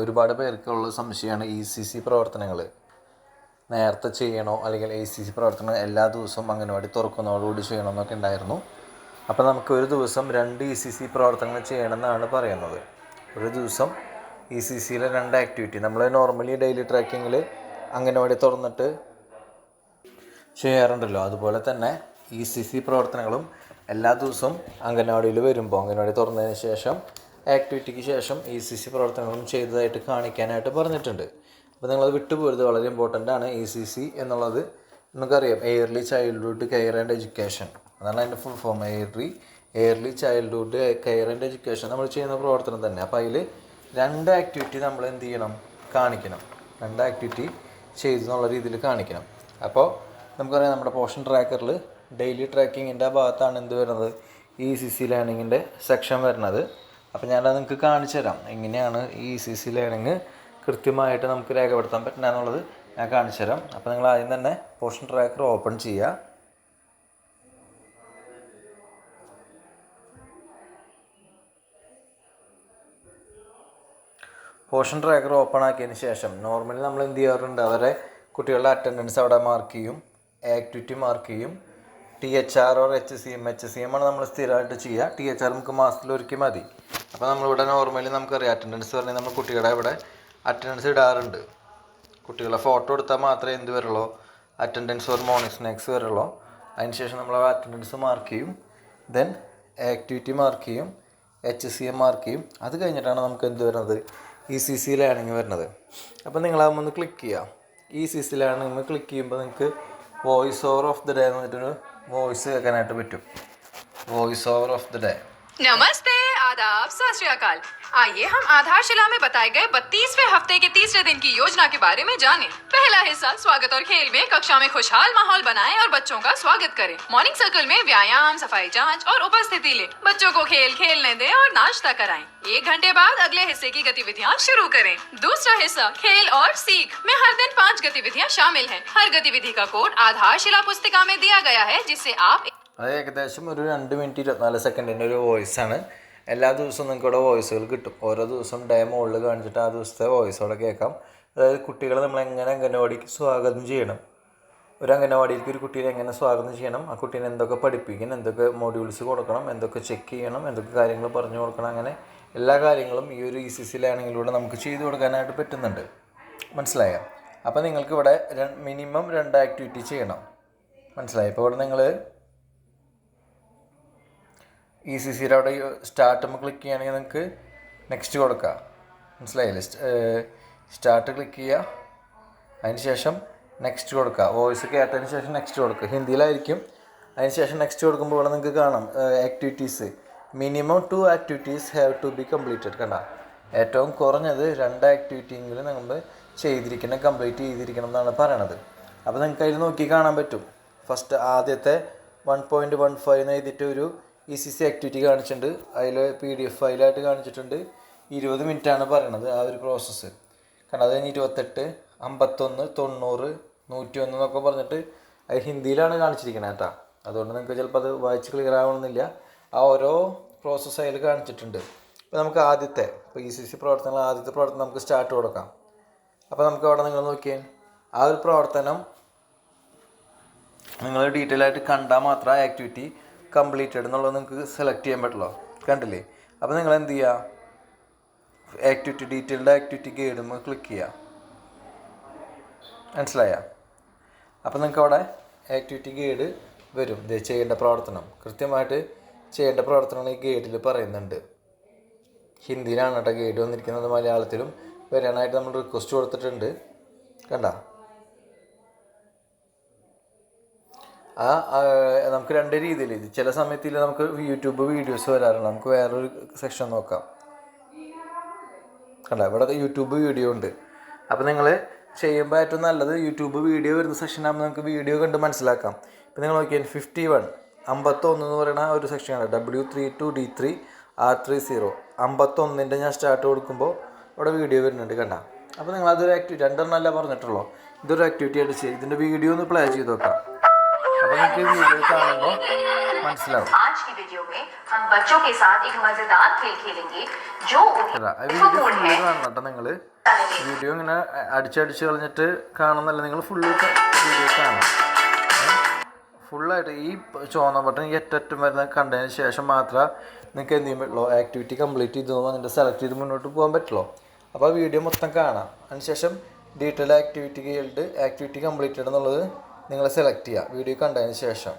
ഒരുപാട് പേർക്കുള്ള സംശയമാണ് ഇ സി സി പ്രവർത്തനങ്ങൾ നേരത്തെ ചെയ്യണോ അല്ലെങ്കിൽ എ സി സി പ്രവർത്തനം എല്ലാ ദിവസവും അംഗനവാടി തുറക്കുന്നതോടുകൂടി ചെയ്യണമെന്നൊക്കെ ഉണ്ടായിരുന്നു. അപ്പോൾ നമുക്ക് ഒരു ദിവസം രണ്ട് ഇ സി സി പ്രവർത്തനങ്ങൾ ചെയ്യണമെന്നാണ് പറയുന്നത്. ഒരു ദിവസം ഇ സി സിയിലെ രണ്ട് ആക്ടിവിറ്റി നമ്മൾ നോർമലി ഡെയിലി ട്രാക്കിങ്ങിൽ അംഗനവാടി തുറന്നിട്ട് ചെയ്യാറുണ്ടല്ലോ. അതുപോലെ തന്നെ ഇ സി സി പ്രവർത്തനങ്ങളും എല്ലാ ദിവസവും അംഗനവാടിയിൽ വരുമ്പോൾ അംഗനവാടി തുറന്നതിന് ശേഷം ആക്ടിവിറ്റിക്ക് ശേഷം ഇ സി സി പ്രവർത്തനങ്ങളും ചെയ്തതായിട്ട് കാണിക്കാനായിട്ട് പറഞ്ഞിട്ടുണ്ട്. അപ്പോൾ നിങ്ങളത് വിട്ടുപോരുത്. വളരെ ഇമ്പോർട്ടന്റ് ആണ് ഇ സി സി എന്നുള്ളത്. നമുക്കറിയാം. Early childhood care and education അതാണ് അതിന്റെ full form early early childhood care and education നമ്മൾ ചെയ്യുന്ന പ്രവർത്തനം തന്നെ. അപ്പോൾ അതിൽ രണ്ട് ആക്ടിവിറ്റി നമ്മൾ എന്ത് ചെയ്യണം? കാണിക്കണം. രണ്ട് ആക്ടിവിറ്റി ചെയ്തു എന്നുള്ള രീതിയിൽ കാണിക്കണം. അപ്പോൾ നമുക്കറിയാം നമ്മുടെ പോഷൻ ട്രാക്കറിൽ ഡെയിലി ട്രാക്കിങ്ങിന്റെ ഭാഗത്താണ് എന്ത് വരുന്നത്? ഇ സി സി ലേണിങ്ങിന്റെ സെക്ഷൻ വരുന്നത്. അപ്പോൾ ഞാനത് നിങ്ങൾക്ക് കാണിച്ചു തരാം. എങ്ങനെയാണ് ഈ സി സി ലേണിങ് കൃത്യമായിട്ട് നമുക്ക് രേഖപ്പെടുത്താൻ പറ്റുന്ന എന്നുള്ളത് ഞാൻ കാണിച്ചു തരാം. അപ്പോൾ നിങ്ങൾ ആദ്യം തന്നെ പോഷൻ ട്രാക്കർ ഓപ്പൺ ചെയ്യുക പോഷൻ ട്രാക്കർ ഓപ്പൺ ആക്കിയതിന് ശേഷം നോർമലി നമ്മൾ എന്ത് ചെയ്യാറുണ്ട്? അവരെ കുട്ടികളുടെ അറ്റൻഡൻസ് അവിടെ മാർക്ക് ചെയ്യും ആക്ടിവിറ്റി മാർക്ക് ചെയ്യും. T H R or H C M H C M ആണ് നമ്മൾ സ്ഥിരമായിട്ട് ചെയ്യുക. ടി എച്ച് ആർ നമുക്ക് മാസത്തിൽ ഒരിക്കൽ മതി. അപ്പോൾ നമ്മളിവിടെ നോർമലി നമുക്കറിയാം അറ്റൻഡൻസ് പറഞ്ഞാൽ നമ്മൾ കുട്ടികളെ ഇവിടെ അറ്റൻഡൻസ് ഇടാറുണ്ട്. കുട്ടികളെ ഫോട്ടോ എടുത്താൽ മാത്രമേ എന്ത് വരുള്ളൂ? അറ്റൻഡൻസ് ഓർ മോർണിംഗ് സ്നാക്സ് വരുള്ളൂ. അതിനുശേഷം നമ്മൾ അറ്റൻഡൻസ് മാർക്ക് ചെയ്യും. ദെൻ ആക്ടിവിറ്റി മാർക്ക് ചെയ്യും. എച്ച് സി എം മാർക്ക് ചെയ്യും. അത് കഴിഞ്ഞിട്ടാണ് നമുക്ക് എന്ത് വരുന്നത്? ഇ സി സി ലേണിംഗ് വരുന്നത്. അപ്പോൾ നിങ്ങളാകുമ്പോൾ ഒന്ന് ക്ലിക്ക് ചെയ്യാം. E C C learning click ചെയ്യുമ്പോൾ നിങ്ങൾക്ക് voice over of the day എന്ന് പറഞ്ഞിട്ടൊരു വോയിസ് കേൾക്കാനായിട്ട് പറ്റും. Voice over of the day നമസ്തേ. आदाब सत श्री अकाल आइए हम आधारशिला में बताए गए बत्तीसवें हफ्ते के तीसरे दिन की योजना के बारे में जानें। पहला हिस्सा स्वागत और खेल में कक्षा में खुशहाल माहौल बनाएं और बच्चों का स्वागत करें मॉर्निंग सर्कल में व्यायाम सफाई जांच और उपस्थिति लें बच्चों को खेल खेलने दें और नाश्ता कराएं एक घंटे बाद अगले हिस्से की गतिविधियाँ शुरू करें दूसरा हिस्सा खेल और सीख में हर दिन पाँच गतिविधियाँ शामिल हैं हर गतिविधि का कोड आधारशिला पुस्तिका में दिया गया है जिससे आप അത് ഏകദേശം ഒരു രണ്ട് മിനിറ്റ് ഇരുപത്തിനാല് സെക്കൻഡിൻ്റെ ഒരു വോയിസ് ആണ് എല്ലാ ദിവസവും നിങ്ങൾക്ക് ഇവിടെ വോയിസുകൾ കിട്ടും. ഓരോ ദിവസം ഡേ മുകളിൽ കാണിച്ചിട്ട് ആ ദിവസത്തെ വോയിസ് അവിടെ കേൾക്കാം. അതായത് കുട്ടികളെ നമ്മൾ എങ്ങനെ അംഗനവാടിക്ക് സ്വാഗതം ചെയ്യണം? ഒരു അംഗനവാടിയിലേക്ക് ഒരു കുട്ടീനെ എങ്ങനെ സ്വാഗതം ചെയ്യണം? ആ കുട്ടീനെ എന്തൊക്കെ പഠിപ്പിക്കണം? എന്തൊക്കെ മോഡ്യൂൾസ് കൊടുക്കണം? എന്തൊക്കെ ചെക്ക് ചെയ്യണം? എന്തൊക്കെ കാര്യങ്ങൾ പറഞ്ഞു കൊടുക്കണം? അങ്ങനെ എല്ലാ കാര്യങ്ങളും ഈ ഒരു ഇ സി സി ലേണിങ്ങിലൂടെ നമുക്ക് ചെയ്തു കൊടുക്കാനായിട്ട് പറ്റുന്നുണ്ട്. മനസ്സിലായോ? അപ്പോൾ നിങ്ങൾക്ക് ഇവിടെ മിനിമം രണ്ട് ആക്ടിവിറ്റി ചെയ്യണം. മനസ്സിലായി? ഇപ്പോൾ ഇവിടെ നിങ്ങൾ ഇ സി സിയുടെ അവിടെ സ്റ്റാർട്ട് ക്ലിക്ക് ചെയ്യുകയാണെങ്കിൽ നിങ്ങൾക്ക് നെക്സ്റ്റ് കൊടുക്കാം. മനസ്സിലായില്ലേ? സ്റ്റാർട്ട് ക്ലിക്ക് ചെയ്യുക. അതിന് ശേഷം നെക്സ്റ്റ് കൊടുക്കുക. വോയിസ് കേട്ടതിന് ശേഷം നെക്സ്റ്റ് കൊടുക്കുക. ഹിന്ദിയിലായിരിക്കും. അതിന് ശേഷം നെക്സ്റ്റ് കൊടുക്കുമ്പോൾ ഇവിടെ നിങ്ങൾക്ക് കാണാം activities minimum two activities have to be completed കണ്ട? ഏറ്റവും കുറഞ്ഞത് രണ്ട് ആക്ടിവിറ്റിയെങ്കിലും നമ്മൾ ചെയ്തിരിക്കണം കംപ്ലീറ്റ് ചെയ്തിരിക്കണം എന്നാണ് പറയണത്. അപ്പോൾ നിങ്ങൾക്ക് അതിൽ നോക്കി കാണാൻ പറ്റും. ഫസ്റ്റ് ആദ്യത്തെ വൺ പോയിന്റ് വൺ ഫൈവ് എന്ന് എഴുതിയിട്ട് ഒരു ഇ സി സി ആക്ടിവിറ്റി കാണിച്ചിട്ടുണ്ട്. അതിൽ പി ഡി എഫ് ഫയലായിട്ട് കാണിച്ചിട്ടുണ്ട്. ഇരുപത് മിനിറ്റാണ് പറയണത് ആ ഒരു പ്രോസസ്സ് കാരണം അത് കഴിഞ്ഞ് ഇരുപത്തെട്ട് അമ്പത്തൊന്ന് തൊണ്ണൂറ് നൂറ്റി ഒന്ന് എന്നൊക്കെ പറഞ്ഞിട്ട് അത് ഹിന്ദിയിലാണ് കാണിച്ചിരിക്കുന്നത് കേട്ടോ. അതുകൊണ്ട് നിങ്ങൾക്ക് ചിലപ്പോൾ അത് വായിച്ച് ക്ലിയർ ആവണമെന്നില്ല. ആ ഓരോ പ്രോസസ്സ് അതിൽ കാണിച്ചിട്ടുണ്ട്. ഇപ്പോൾ നമുക്ക് ആദ്യത്തെ ഇപ്പോൾ ഇ സി സി പ്രവർത്തനങ്ങൾ ആദ്യത്തെ പ്രവർത്തനം നമുക്ക് സ്റ്റാർട്ട് കൊടുക്കാം. അപ്പോൾ നമുക്ക് അവിടെ നിങ്ങൾ നോക്കിയാൽ ആ ഒരു പ്രവർത്തനം നിങ്ങൾ ഡീറ്റെയിൽ ആയിട്ട് കണ്ടാൽ മാത്രം ആ ആക്ടിവിറ്റി കംപ്ലീറ്റഡ് എന്നുള്ളത് നിങ്ങൾക്ക് സെലക്ട് ചെയ്യാൻ പറ്റുള്ളൂ. കണ്ടില്ലേ? അപ്പോൾ നിങ്ങൾ എന്ത് ചെയ്യുക ആക്ടിവിറ്റി ഡീറ്റെയിൽഡ് ആക്ടിവിറ്റി ഗൈഡും ക്ലിക്ക് ചെയ്യുക മനസ്സിലായ? അപ്പോൾ നിങ്ങൾക്ക് അവിടെ ആക്ടിവിറ്റി ഗൈഡ് വരും. ഇത് ചെയ്യേണ്ട പ്രവർത്തനം. കൃത്യമായിട്ട് ചെയ്യേണ്ട പ്രവർത്തനങ്ങൾ ഈ ഗൈഡിൽ പറയുന്നുണ്ട്. ഹിന്ദിയിലാണ് കേട്ടോ ഗൈഡ് വന്നിരിക്കുന്നത്. മലയാളത്തിലും വരാനായിട്ട് നമ്മൾ റിക്വസ്റ്റ് കൊടുത്തിട്ടുണ്ട്. കണ്ട? ആ നമുക്ക് രണ്ട് രീതിയിൽ ചില സമയത്തിൽ നമുക്ക് യൂട്യൂബ് വീഡിയോസ് വരാറുണ്ട്. നമുക്ക് വേറൊരു സെക്ഷൻ നോക്കാം. അല്ല ഇവിടെ യൂട്യൂബ് വീഡിയോ ഉണ്ട്. അപ്പോൾ നിങ്ങൾ ചെയ്യുമ്പോൾ ഏറ്റവും നല്ലത് യൂട്യൂബ് വീഡിയോ വരുന്ന സെക്ഷൻ ആകുമ്പോൾ നമുക്ക് വീഡിയോ കണ്ട് മനസ്സിലാക്കാം. ഇപ്പം നിങ്ങൾ നോക്കിയാൽ ഫിഫ്റ്റി വൺ അമ്പത്തൊന്ന് എന്ന് പറയുന്ന ഒരു സെക്ഷനാണ് W three two D three R three zero അമ്പത്തൊന്നിന്റെ ഞാൻ സ്റ്റാർട്ട് കൊടുക്കുമ്പോൾ ഇവിടെ വീഡിയോ വരുന്നുണ്ട് കണ്ട. അപ്പോൾ നിങ്ങൾ അതൊരു ആക്ടിവിറ്റി രണ്ടെണ്ണമല്ല പറഞ്ഞിട്ടുള്ളൂ. ഇതൊരു ആക്ടിവിറ്റി ആയിട്ട് ചെയ്യും. ഇതിന്റെ വീഡിയോ ഒന്ന് പ്ലേ ചെയ്ത് നോക്കാം. അപ്പോൾ വീഡിയോ നിങ്ങൾ വീഡിയോ ഇങ്ങനെ അടിച്ചടിച്ച് കളഞ്ഞിട്ട് കാണുന്നല്ല നിങ്ങൾ ഫുള്ള് വീഡിയോ കാണും ഫുള്ളായിട്ട് ഈ ചുവന്ന ബട്ടൺ ഈ അറ്റം വരുന്ന കണ്ടതിന് ശേഷം മാത്രമേ നിങ്ങൾക്ക് എന്ത് ചെയ്യാൻ പറ്റുള്ളൂ? ആക്ടിവിറ്റി കംപ്ലീറ്റ് ചെയ്തു എന്നിട്ട് സെലക്ട് ചെയ്ത് മുന്നോട്ട് പോകാൻ പറ്റുള്ളൂ. അപ്പോൾ ആ വീഡിയോ മൊത്തം കാണാം. അതിനുശേഷം ഡീറ്റെയിൽ ആക്ടിവിറ്റി ചെയ്തിട്ട് ആക്ടിവിറ്റി കംപ്ലീറ്റഡ് എന്നുള്ളത് നിങ്ങൾ സെലക്ട് ചെയ്യുക വീഡിയോ കണ്ടതിന് ശേഷം.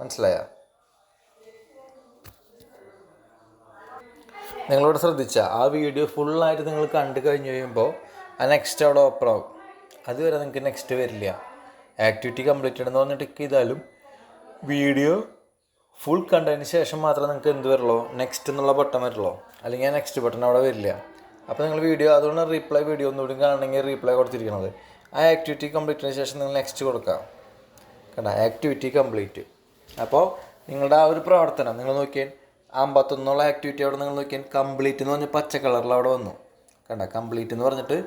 മനസ്സിലായ? നിങ്ങളോട് ശ്രദ്ധിച്ച ആ വീഡിയോ ഫുള്ളായിട്ട് നിങ്ങൾ കണ്ടു കഴിഞ്ഞ് കഴിയുമ്പോൾ ആ നെക്സ്റ്റ് അവിടെ ഓപ്പൺ ആവും. അതുവരെ നിങ്ങൾക്ക് നെക്സ്റ്റ് വരില്ല. ആക്ടിവിറ്റി കംപ്ലീറ്റഡ് എന്ന് ടിക്ക് ചെയ്താലും വീഡിയോ ഫുൾ കണ്ടതിന് ശേഷം മാത്രമേ നിങ്ങൾക്ക് എന്ത് വരുള്ളൂ? നെക്സ്റ്റ് എന്നുള്ള ബട്ടൺ വരുള്ളൂ. അല്ലെങ്കിൽ ആ നെക്സ്റ്റ് ബട്ടൺ അവിടെ വരില്ല. അപ്പോൾ നിങ്ങൾ വീഡിയോ അതുകൊണ്ട് റീപ്ലൈ വീഡിയോ ഒന്നുകൂടി കാണണമെങ്കിൽ റീപ്ലൈ കൊടുത്തിരിക്കുന്നത് ആ ആക്ടിവിറ്റി കംപ്ലീറ്റിന് ശേഷം നിങ്ങൾ നെക്സ്റ്റ് കൊടുക്കുക കണ്ട? ആക്ടിവിറ്റി കംപ്ലീറ്റ് അപ്പോൾ നിങ്ങളുടെ ആ ഒരു പ്രവർത്തനം നിങ്ങൾ നോക്കിയാൽ അമ്പത്തൊന്നുള്ള ആക്ടിവിറ്റി അവിടെ നിങ്ങൾ നോക്കിയാൽ കംപ്ലീറ്റ് എന്ന് പറഞ്ഞ പച്ച കളറിൽ അവിടെ വന്നു. കണ്ട? കംപ്ലീറ്റ് എന്ന് പറഞ്ഞിട്ട്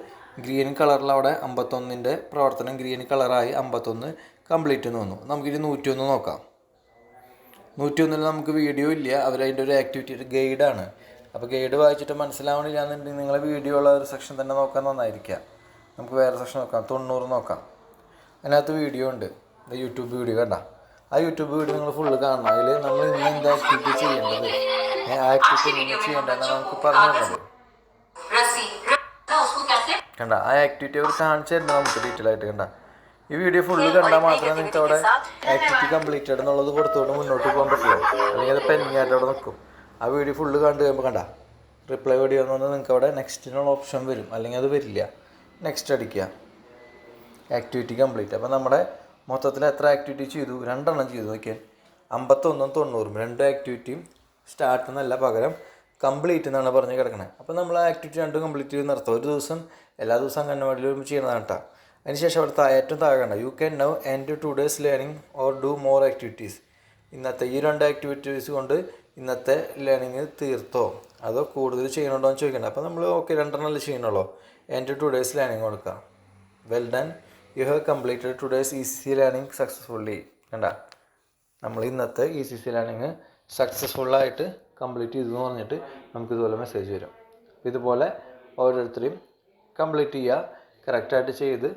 ഗ്രീൻ കളറിൽ അവിടെ അമ്പത്തൊന്നിന്റെ പ്രവർത്തനം ഗ്രീൻ കളറായി അമ്പത്തൊന്ന് കംപ്ലീറ്റ് എന്ന് വന്നു. നമുക്കിനി നൂറ്റിയൊന്ന് നോക്കാം. നൂറ്റിയൊന്നിൽ നമുക്ക് വീഡിയോ ഇല്ല. അവരതിന്റെ ഒരു ആക്ടിവിറ്റി ഒരു ഗൈഡാണ് അപ്പോൾ ഗൈഡ് വായിച്ചിട്ട് മനസ്സിലാവണില്ല എന്നുണ്ടെങ്കിൽ നിങ്ങളെ വീഡിയോ ഉള്ള ഒരു സെക്ഷൻ തന്നെ നോക്കാൻ നന്നായിരിക്കാം നമുക്ക് വേറെ സെക്ഷൻ നോക്കാം. തൊണ്ണൂറ് നോക്കാം. അതിനകത്ത് വീഡിയോ ഉണ്ട്. യൂട്യൂബ് വീഡിയോ കണ്ട? ആ യൂട്യൂബ് വീഡിയോ നിങ്ങൾ ഫുള്ള് കാണണം. അതിൽ നമ്മൾ ഇന്ന് എന്താ ആക്ടിവിറ്റി ചെയ്യേണ്ടത്? ആക്ടിവിറ്റി ഇന്ന് ചെയ്യേണ്ടത് നമുക്ക് പറഞ്ഞു തരണം കണ്ട? ആ ആക്ടിവിറ്റി അവർ കാണിച്ചു തരണം നമുക്ക് ഡീറ്റെയിൽ ആയിട്ട് കണ്ട? ഈ വീഡിയോ ഫുള്ള് കണ്ടാൽ മാത്രമേ നിങ്ങൾക്ക് അവിടെ ആക്ടിവിറ്റി കംപ്ലീറ്റഡ് എന്നുള്ളത് കൊടുത്തുകൊണ്ട് മുന്നോട്ട് പോകാൻ പറ്റുള്ളൂ. അല്ലെങ്കിൽ അത് പെണ്ണായിട്ട് അവിടെ നിൽക്കും. ആ വീഡിയോ ഫുള്ള് കണ്ടു കഴിയുമ്പോൾ കണ്ട. റിപ്ലൈ വീഡിയോ എന്ന് പറഞ്ഞാൽ നിങ്ങൾക്ക് അവിടെ നെക്സ്റ്റിനുള്ള ഓപ്ഷൻ വരും. അല്ലെങ്കിൽ അത് വരില്ല. നെക്സ്റ്റ് അടിക്കുക. ആക്ടിവിറ്റി കംപ്ലീറ്റ് അപ്പോൾ നമ്മുടെ മൊത്തത്തിൽ എത്ര ആക്ടിവിറ്റി ചെയ്തു? രണ്ടെണ്ണം ചെയ്തു. നോക്കിയാൽ അമ്പത്തൊന്നും തൊണ്ണൂറും. രണ്ട് ആക്ടിവിറ്റിയും സ്റ്റാർട്ട് എന്നല്ല പകരം കംപ്ലീറ്റ് എന്നാണ് പറഞ്ഞ് കിടക്കണത് അപ്പോൾ നമ്മൾ ആ ആക്ടിവിറ്റി രണ്ടും കംപ്ലീറ്റ് ചെയ്ത് നിർത്തും. ഒരു ദിവസം എല്ലാ ദിവസവും അംഗൻവാടിയിൽ അംഗൻവാടിയിലും ചെയ്യണതാണ് കേട്ടോ അതിനുശേഷം അവിടെ ഏറ്റവും താഴെ കണ്ട? You can now end today's learning or do more activities ഇന്നത്തെ ഈ രണ്ട് ആക്ടിവിറ്റീസ് കൊണ്ട് ഇന്നത്തെ ലേണിങ് തീർത്തോ? അതോ കൂടുതൽ ചെയ്യണുണ്ടോ എന്ന് ചോദിക്കണം അപ്പോൾ നമ്മൾ ഓക്കെ രണ്ടെണ്ണമല്ലേ ചെയ്യണുള്ളൂ എന്റെ ടു ഡേയ്സ് ലേണിങ് കൊടുക്കുക well done you have completed today's E C learning successfully കണ്ട? നമ്മൾ ഇന്നത്തെ ഇ സി സി ലേണിങ് സക്സസ്ഫുള്ളായിട്ട് കംപ്ലീറ്റ് ചെയ്തു എന്ന് പറഞ്ഞിട്ട് നമുക്ക് ഇതുപോലെ മെസ്സേജ് വരും. ഇതുപോലെ ഓരോരുത്തരെയും കംപ്ലീറ്റ് ചെയ്യുക. കറക്റ്റായിട്ട് ചെയ്ത്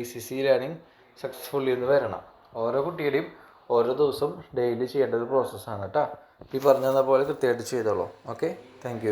E C C learning successfully എന്ന് വരണം. ഓരോ കുട്ടിയുടെയും ഓരോ ദിവസം ഡെയിലി ചെയ്യേണ്ട ഒരു പ്രോസസ്സാണ് കേട്ടോ. ഈ പറഞ്ഞ പോലെ കൃത്യമായിട്ട് ചെയ്തോളൂ. Okay thank